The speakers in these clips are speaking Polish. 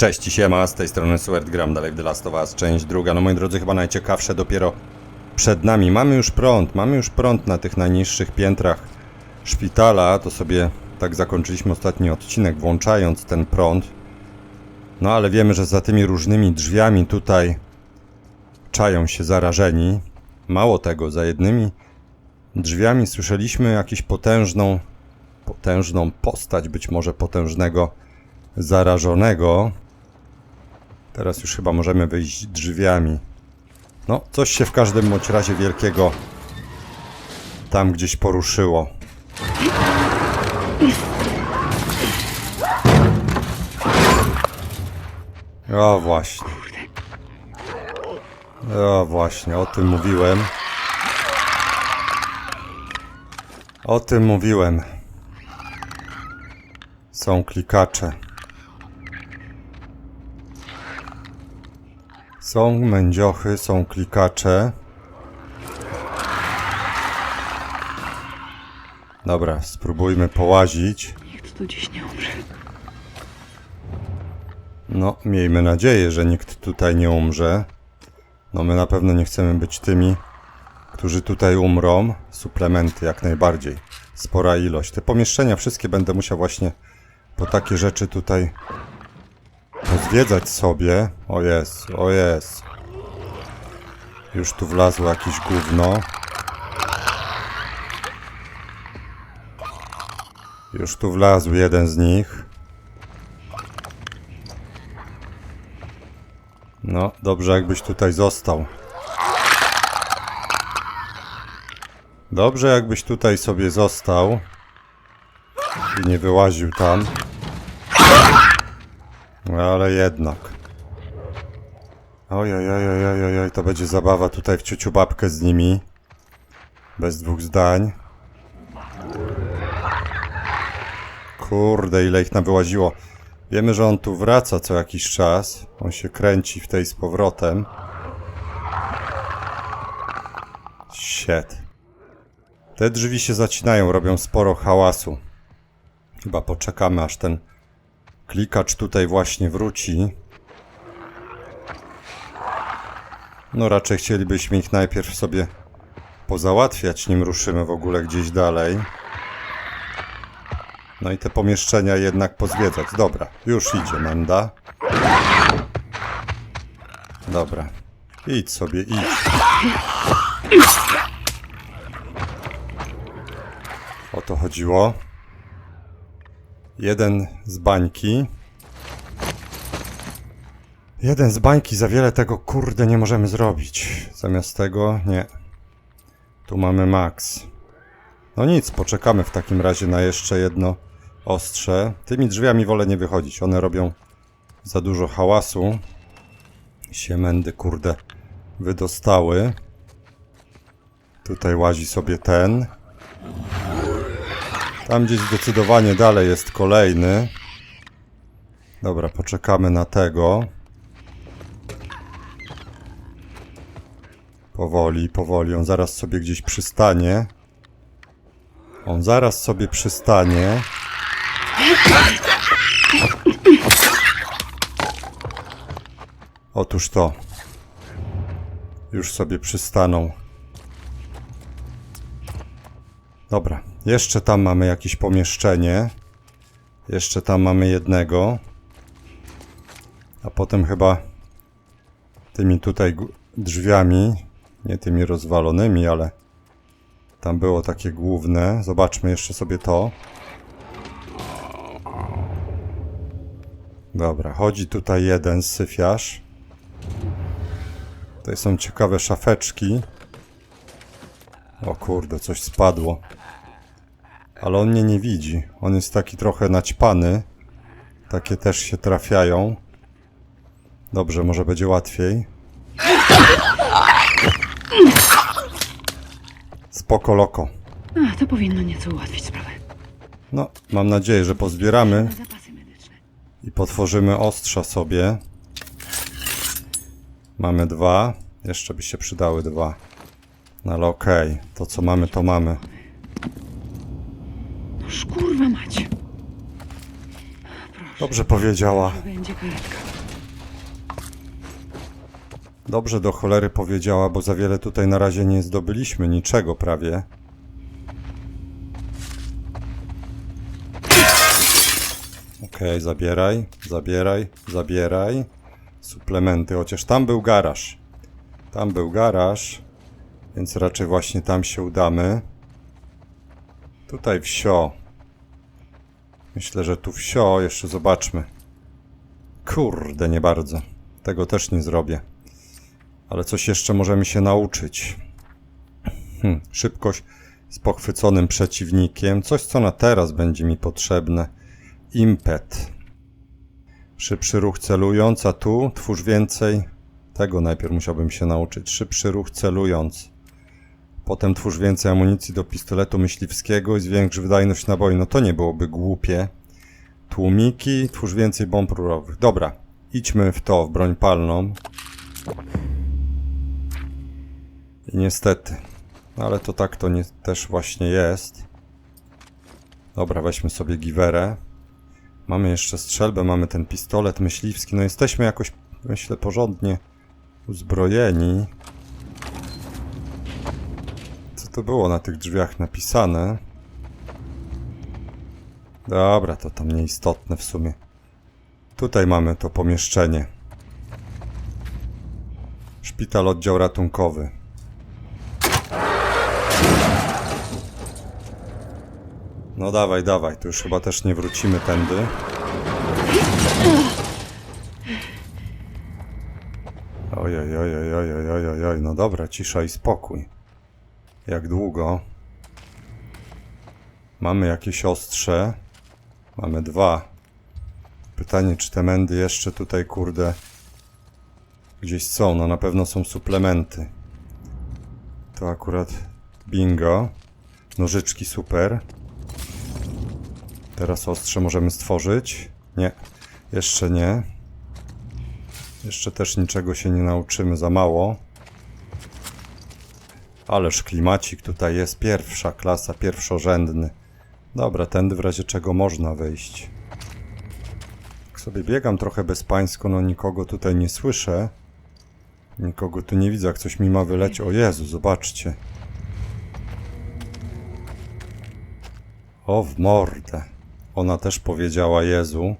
Cześć siema, z tej strony Sword, gram dalej w The Last of Us, część druga. No moi drodzy, chyba najciekawsze dopiero przed nami. Mamy już prąd, mamy już prąd na tych najniższych piętrach szpitala. To sobie tak zakończyliśmy ostatni odcinek, włączając ten prąd. No ale wiemy, że za tymi różnymi drzwiami tutaj czają się zarażeni. Mało tego, za jednymi drzwiami słyszeliśmy jakąś potężną, potężną postać, być może potężnego zarażonego. Teraz już chyba możemy wyjść drzwiami. No, coś się w każdym bądź razie wielkiego tam gdzieś poruszyło. O właśnie. O właśnie, o tym mówiłem. O tym mówiłem. Są klikacze. Są mędziochy, są klikacze. Dobra, spróbujmy połazić. Nikt tu dziś nie umrze. No, miejmy nadzieję, że nikt tutaj nie umrze. No, my na pewno nie chcemy być tymi, którzy tutaj umrą. Suplementy jak najbardziej. Spora ilość. Te pomieszczenia wszystkie będę musiał właśnie po takie rzeczy tutaj pozwiedzać sobie. O jest, o jest. Już tu wlazło jakieś gówno. Już tu wlazł jeden z nich. No, dobrze jakbyś tutaj został. Dobrze jakbyś tutaj sobie został i nie wyłaził tam. Ale jednak. Oj, oj, oj, oj, oj, oj, to będzie zabawa tutaj w ciuciu babkę z nimi. Bez dwóch zdań. Kurde, ile ich nam wyłaziło. Wiemy, że on tu wraca co jakiś czas. On się kręci w tej z powrotem. Shit. Te drzwi się zacinają, robią sporo hałasu. Chyba poczekamy, aż ten klikacz tutaj właśnie wróci. No raczej chcielibyśmy ich najpierw sobie pozałatwiać, nim ruszymy w ogóle gdzieś dalej. No i te pomieszczenia jednak pozwiedzać. Dobra, już idzie Menda. Dobra. Idź sobie, idź. O to chodziło. Jeden z bańki. Jeden z bańki, za wiele tego kurde nie możemy zrobić. Zamiast tego, nie. Tu mamy max. No nic, poczekamy w takim razie na jeszcze jedno ostrze. Tymi drzwiami wolę nie wychodzić. One robią za dużo hałasu. Się mędy, kurde, wydostały. Tutaj łazi sobie ten. Tam gdzieś zdecydowanie dalej jest kolejny. Dobra, poczekamy na tego. Powoli, powoli. On zaraz sobie gdzieś przystanie. On zaraz sobie przystanie. Otóż to. Już sobie przystaną. Dobra, jeszcze tam mamy jakieś pomieszczenie. Jeszcze tam mamy jednego. A potem chyba tymi tutaj drzwiami, nie tymi rozwalonymi, ale tam było takie główne. Zobaczmy jeszcze sobie to. Dobra, chodzi tutaj jeden syfiarz. Tutaj są ciekawe szafeczki. O kurde, coś spadło. Ale on mnie nie widzi. On jest taki trochę naćpany. Takie też się trafiają. Dobrze, może będzie łatwiej. Spoko loko. A, to powinno nieco ułatwić sprawę. No, mam nadzieję, że pozbieramy Na zapasy medyczne. i potworzymy ostrza sobie. Mamy dwa. Jeszcze by się przydały dwa. No ale okej, to co mamy, to mamy. Szkurwa mać. Proszę. Dobrze powiedziała. Będzie karetka. Dobrze do cholery powiedziała, bo za wiele tutaj na razie nie zdobyliśmy niczego prawie. Okej, zabieraj, zabieraj, zabieraj. Suplementy, chociaż tam był garaż. Tam był garaż, więc raczej właśnie tam się udamy. Tutaj wsio. Myślę, że tu wsio, jeszcze zobaczmy. Kurde, nie bardzo. Tego też nie zrobię. Ale coś jeszcze możemy się nauczyć. Hm, szybkość z pochwyconym przeciwnikiem. Coś, co na teraz będzie mi potrzebne. Impet. Szybszy ruch celując, a tu twórz więcej. Tego najpierw musiałbym się nauczyć. Szybszy ruch celując. Potem twórz więcej amunicji do pistoletu myśliwskiego i zwiększ wydajność naboi. No to nie byłoby głupie. Tłumiki, twórz więcej bomb rurowych. Dobra, idźmy w to, w broń palną. I niestety. No ale to tak to nie, też właśnie jest. Dobra, weźmy sobie giwerę. Mamy jeszcze strzelbę, mamy ten pistolet myśliwski. No jesteśmy jakoś, myślę, porządnie uzbrojeni. Co to było na tych drzwiach napisane? Dobra, to tam nieistotne w sumie. Tutaj mamy to pomieszczenie. Szpital, oddział ratunkowy. No dawaj, dawaj, tu już chyba też nie wrócimy tędy. Ojej, ojej, ojej, ojej, ojej, no dobra, cisza i spokój. Jak długo? Mamy jakieś ostrze. Mamy dwa. Pytanie, czy te mędy jeszcze tutaj, kurde, gdzieś są. No na pewno są suplementy. To akurat bingo. Nożyczki super. Teraz ostrze możemy stworzyć. Nie, jeszcze nie. Jeszcze też niczego się nie nauczymy za mało. Ależ klimacik tutaj jest. Pierwsza klasa, pierwszorzędny. Dobra, tędy w razie czego można wejść. Jak sobie biegam trochę bezpańsko, no nikogo tutaj nie słyszę. Nikogo tu nie widzę, jak coś mi ma wyleć. O Jezu, zobaczcie. O w mordę. Ona też powiedziała Jezu.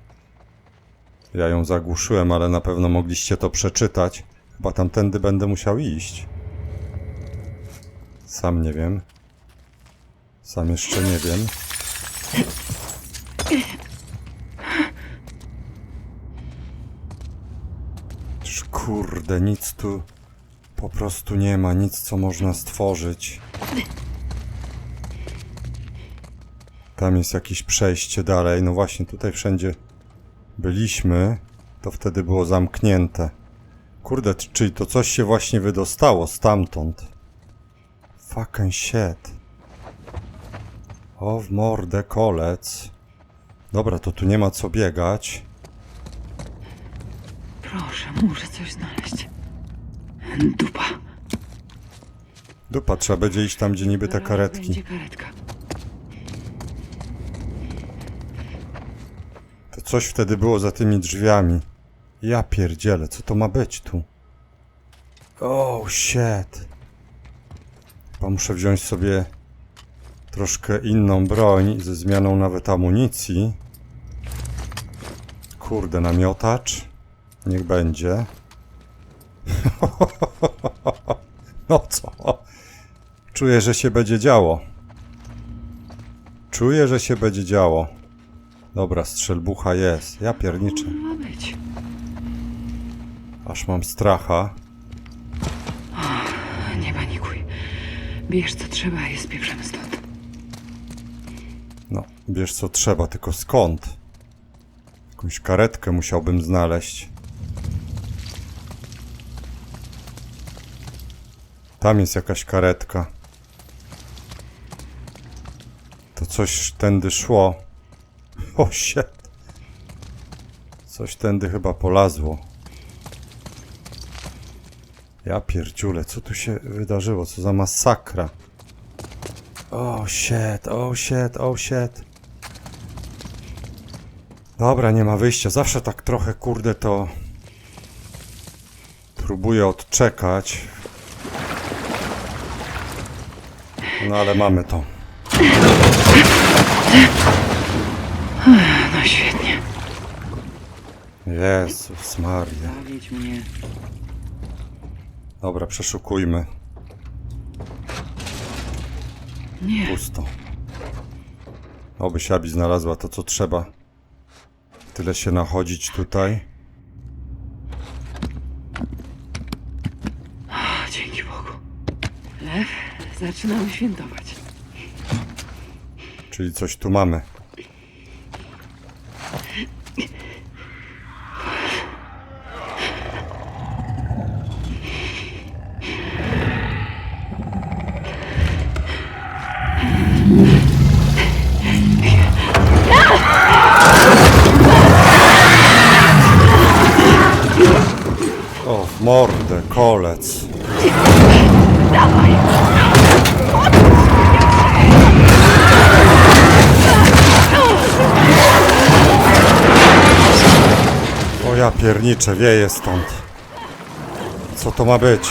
Ja ją zagłuszyłem, ale na pewno mogliście to przeczytać. Chyba tamtędy będę musiał iść. Sam nie wiem. Sam jeszcze nie wiem. Kurde, nic tu po prostu nie ma, nic co można stworzyć. Tam jest jakieś przejście dalej. No właśnie, tutaj wszędzie byliśmy. To wtedy było zamknięte. Kurde, czyli to coś się właśnie wydostało stamtąd. Fucking shit. O, w mordę kolec. Dobra, to tu nie ma co biegać. Proszę, muszę coś znaleźć. Dupa. Dupa, trzeba będzie iść tam, gdzie niby te Zaraz karetki. Będzie karetka. To coś wtedy było za tymi drzwiami. Ja pierdzielę, co to ma być tu? Oh shit. Chyba muszę wziąć sobie troszkę inną broń ze zmianą nawet amunicji. Kurde, namiotacz. Niech będzie. No co? Czuję, że się będzie działo. Czuję, że się będzie działo. Dobra, strzelbucha jest. Ja pierniczę. Aż mam stracha. Bierz co trzeba i spieprzemy stąd. No, wiesz co trzeba, tylko skąd? Jakąś karetkę musiałbym znaleźć. Tam jest jakaś karetka. To coś tędy szło. O shit. Coś tędy chyba polazło. Ja pierdziule, co tu się wydarzyło? Co za masakra? Oh shit, oh shit, oh shit. Dobra, nie ma wyjścia. Zawsze tak trochę, kurde, to... Próbuję odczekać. No ale mamy to. No świetnie. Jezus Maria. Zawiedź mnie. Dobra, przeszukujmy. Nie. Pusto. Oby siabi znalazła to, co trzeba. Tyle się nachodzić tutaj. O, dzięki Bogu. Lew, zaczynamy świętować. Czyli coś tu mamy. Pierniczę, wieje stąd. Co to ma być?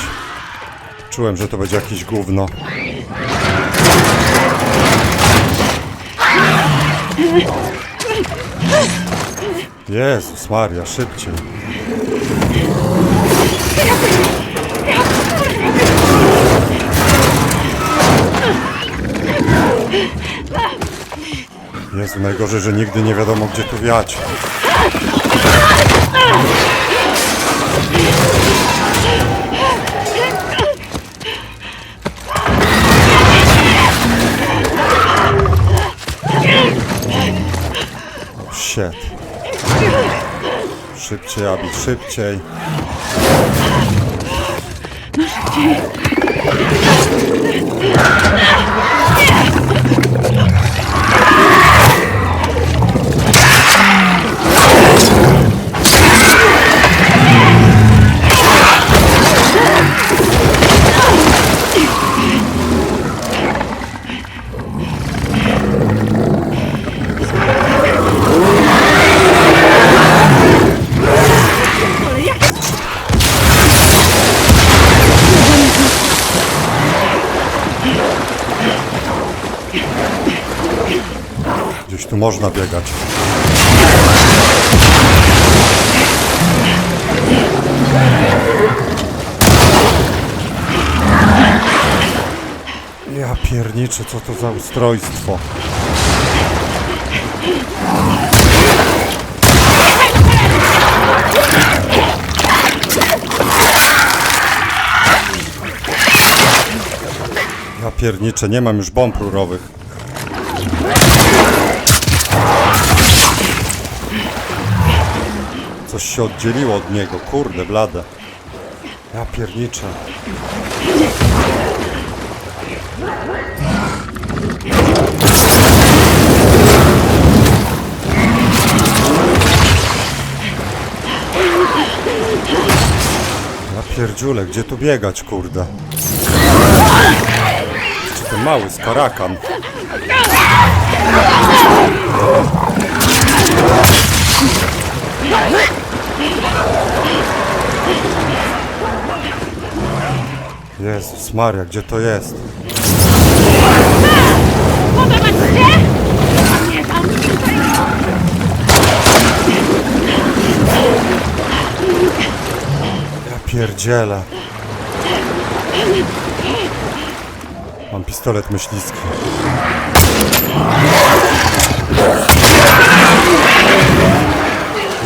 Czułem, że to będzie jakieś gówno. Jezus Maria, szybciej. Jezu, najgorzej, że nigdy nie wiadomo, gdzie tu wiać. Szybciej, Abi, szybciej. Gdzieś można biegać. Ja pierniczę, co to za ustrojstwo. Ja pierniczę, nie mam już bomb rurowych. Coś się oddzieliło od niego, kurde, blade. Ja pierniczę. Ja pierdziule, gdzie tu biegać, kurde? Czy ten mały skarakan? Jezus Maria, gdzie to jest? Ja pierdzielę. Mam pistolet myśliwski.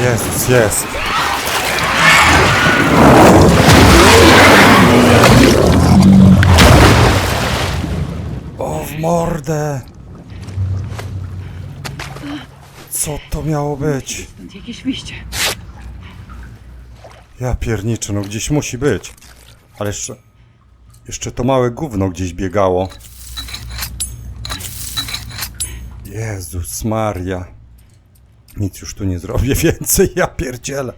Jezus, jest. O, w mordę! Co to miało być? Stąd jakieś wyjście. Ja pierniczę, no gdzieś musi być. Ale jeszcze... Jeszcze to małe gówno gdzieś biegało. Jezus Maria. Nic już tu nie zrobię więcej, ja pierdzielę.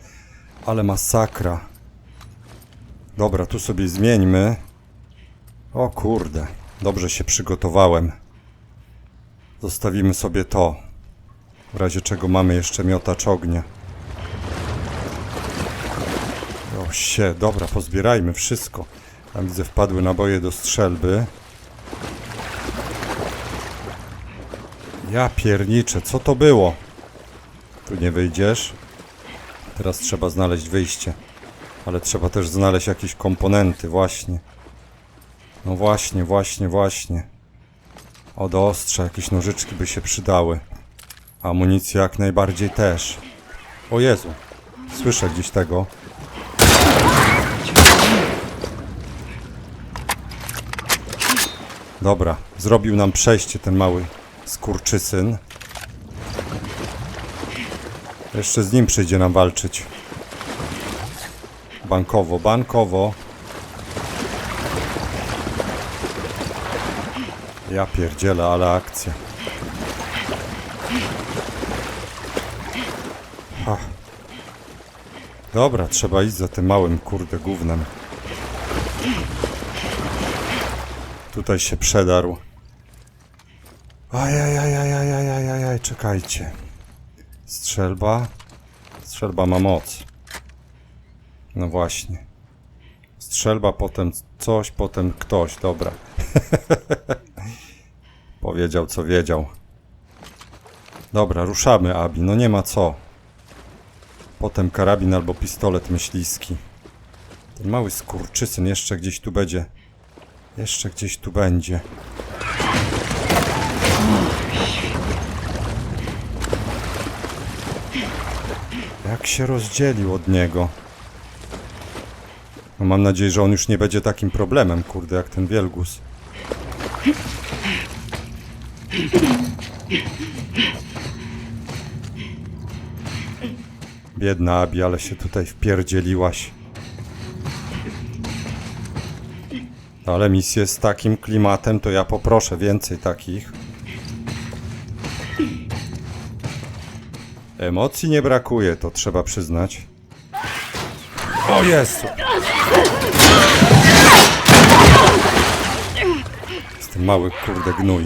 Ale masakra. Dobra, tu sobie zmieńmy. O kurde, dobrze się przygotowałem. Zostawimy sobie to. W razie czego mamy jeszcze miotacz ognia. O się, dobra, pozbierajmy wszystko. Tam widzę wpadły naboje do strzelby. Ja pierniczę, co to było? Tu nie wyjdziesz. Teraz trzeba znaleźć wyjście. Ale trzeba też znaleźć jakieś komponenty, właśnie. No właśnie, właśnie, właśnie. O, do ostrza jakieś nożyczki by się przydały. Amunicja jak najbardziej też. O Jezu, słyszę gdzieś tego. Dobra, zrobił nam przejście ten mały skurczysyn. Jeszcze z nim przyjdzie nam walczyć. Bankowo, bankowo. Ja pierdzielę, ale akcja. Ha. Dobra, trzeba iść za tym małym kurde gównem. Tutaj się przedarł. Ajajajajajajajajaj, czekajcie. Strzelba. Strzelba ma moc. No właśnie. Strzelba, potem coś, potem ktoś. Dobra. Powiedział, co wiedział. Dobra, ruszamy, Abi. No nie ma co. Potem karabin albo pistolet myśliski. Ten mały skurczysyn jeszcze gdzieś tu będzie. Jeszcze gdzieś tu będzie. Jak się rozdzielił od niego. No mam nadzieję, że on już nie będzie takim problemem, kurde, jak ten wielgus. Biedna Abi, ale się tutaj wpierdzieliłaś. No Ale misje z takim klimatem, to ja poproszę więcej takich. Emocji nie brakuje, to trzeba przyznać. O Jezu! Jest mały kurde gnój.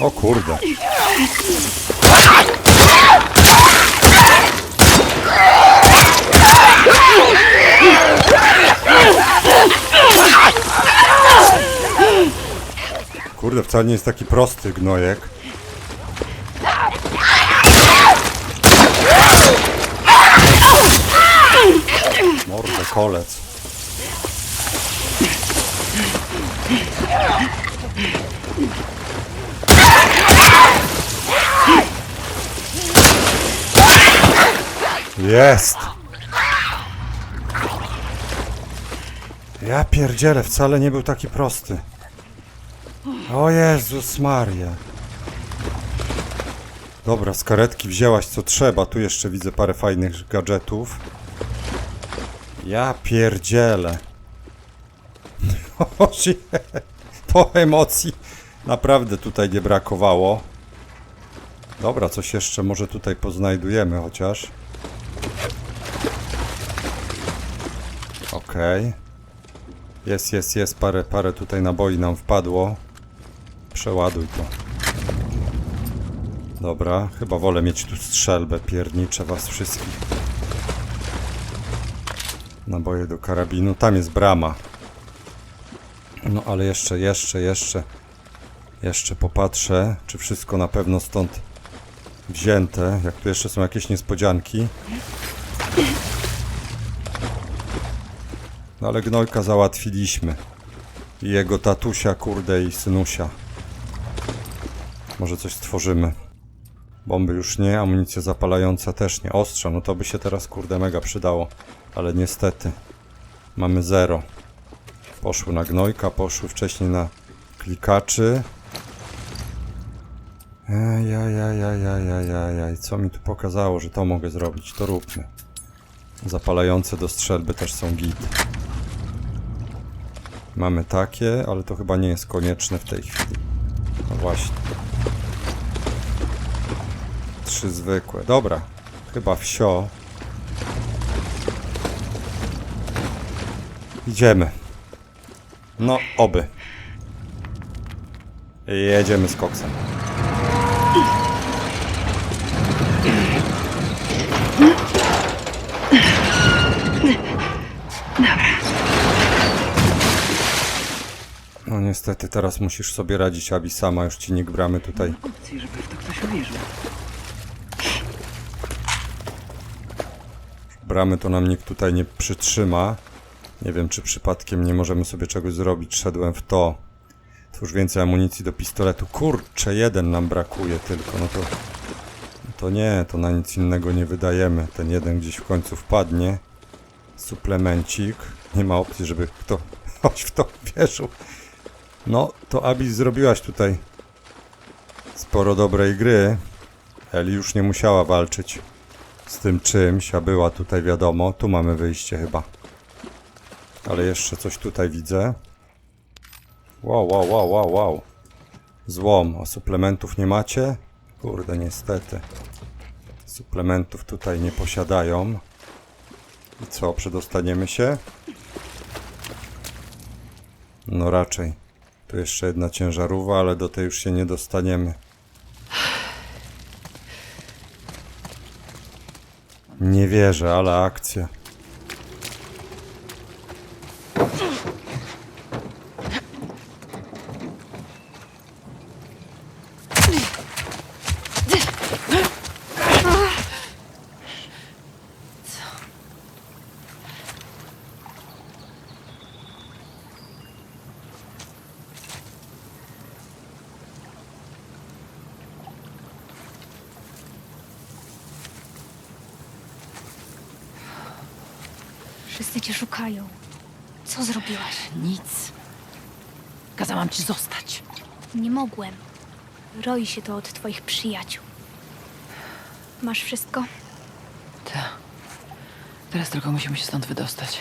O kurde. Kurde, wcale nie jest taki prosty gnojek. Mordę kolec. Jest! Ja pierdzielę, wcale nie był taki prosty. O Jezus Maria. Dobra, z karetki wzięłaś co trzeba. Tu jeszcze widzę parę fajnych gadżetów. Ja pierdzielę. O, shit. To emocji naprawdę tutaj nie brakowało. Dobra, coś jeszcze może tutaj poznajdujemy chociaż. Okej. Jest, jest, jest. Parę, parę tutaj naboi nam wpadło. Przeładuj to. Dobra, chyba wolę mieć tu strzelbę. Pierniczę was wszystkich. Naboje do karabinu. Tam jest brama. No ale jeszcze, jeszcze, jeszcze. Jeszcze popatrzę, czy wszystko na pewno stąd wzięte. Jak tu jeszcze są jakieś niespodzianki. No ale gnojka załatwiliśmy. I jego tatusia, kurde, i synusia. Może coś stworzymy. Bomby już nie, amunicja zapalająca też nie. Ostrza, no to by się teraz, kurde, mega przydało. Ale niestety, mamy zero. Poszły na gnojka, poszły wcześniej na klikaczy. Ejajajajajajajaj, co mi tu pokazało, że to mogę zrobić, to róbmy. Zapalające do strzelby też są git. Mamy takie, ale to chyba nie jest konieczne w tej chwili. No właśnie. Trzy zwykłe. Dobra. Chyba wsio. Idziemy. No, oby. Jedziemy z koksem. No niestety, teraz musisz sobie radzić, Abi, sama. Już ci nie gramy tutaj. Żeby w to ktoś uwierzył. Bramy to nam nikt tutaj nie przytrzyma. Nie wiem, czy przypadkiem nie możemy sobie czegoś zrobić. Szedłem w to. Już więcej amunicji do pistoletu. Kurczę, jeden nam brakuje tylko. No to, no to nie, to na nic innego nie wydajemy. Ten jeden gdzieś w końcu wpadnie. Suplemencik. Nie ma opcji, żeby kto choć w to wierzył. No, to Abi zrobiłaś tutaj sporo dobrej gry. Eli już nie musiała walczyć z tym czymś, a była tutaj wiadomo. Tu mamy wyjście chyba. Ale jeszcze coś tutaj widzę. Wow, wow, wow, wow, wow. Złom. A suplementów nie macie? Kurde, niestety. Suplementów tutaj nie posiadają. I co, przedostaniemy się? No raczej. Tu jeszcze jedna ciężarówka, ale do tej już się nie dostaniemy. Nie wierzę, ale akcja. Wszyscy cię szukają. Co zrobiłaś? Nic. Kazałam ci zostać. Nie mogłem. Roi się to od twoich przyjaciół. Masz wszystko? Ta. Teraz tylko musimy się stąd wydostać.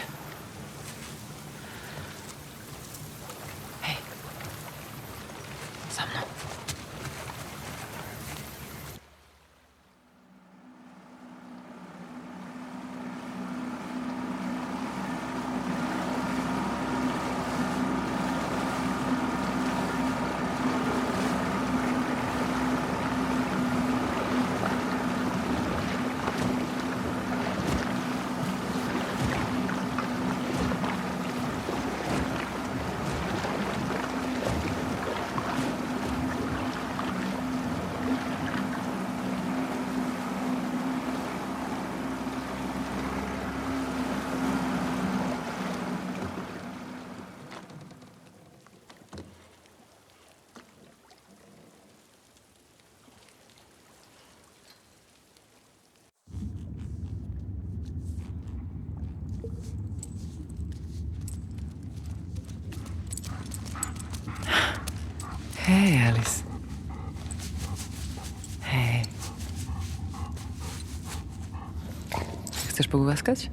Hej, Alice. Hej. Chcesz pogłaskać?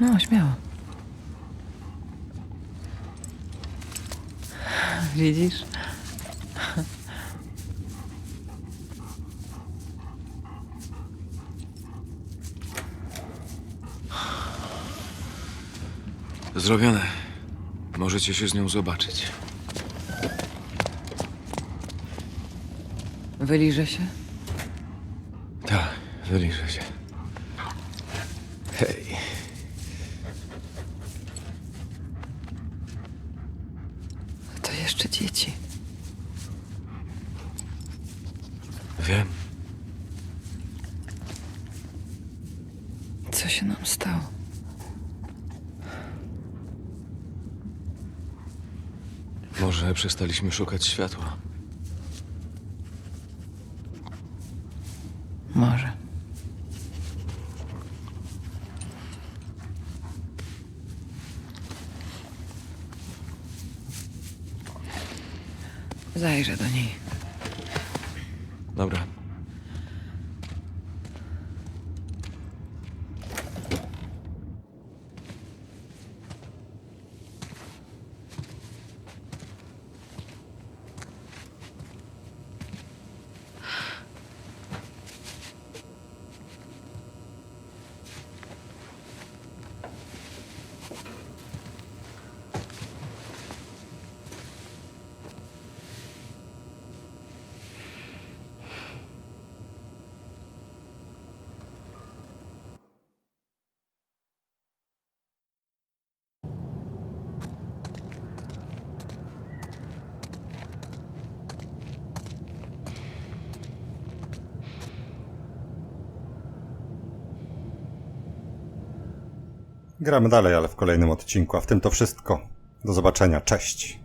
No, śmiało. Widzisz? Zrobione. Możecie się z nią zobaczyć. Wyliżę się? Tak, wyliżę się. Hej. To jeszcze dzieci. Wiem. Co się nam stało? Może przestaliśmy szukać światła. Może. Zajrzę do niej. Gramy dalej, ale w kolejnym odcinku, a w tym to wszystko. Do zobaczenia, cześć!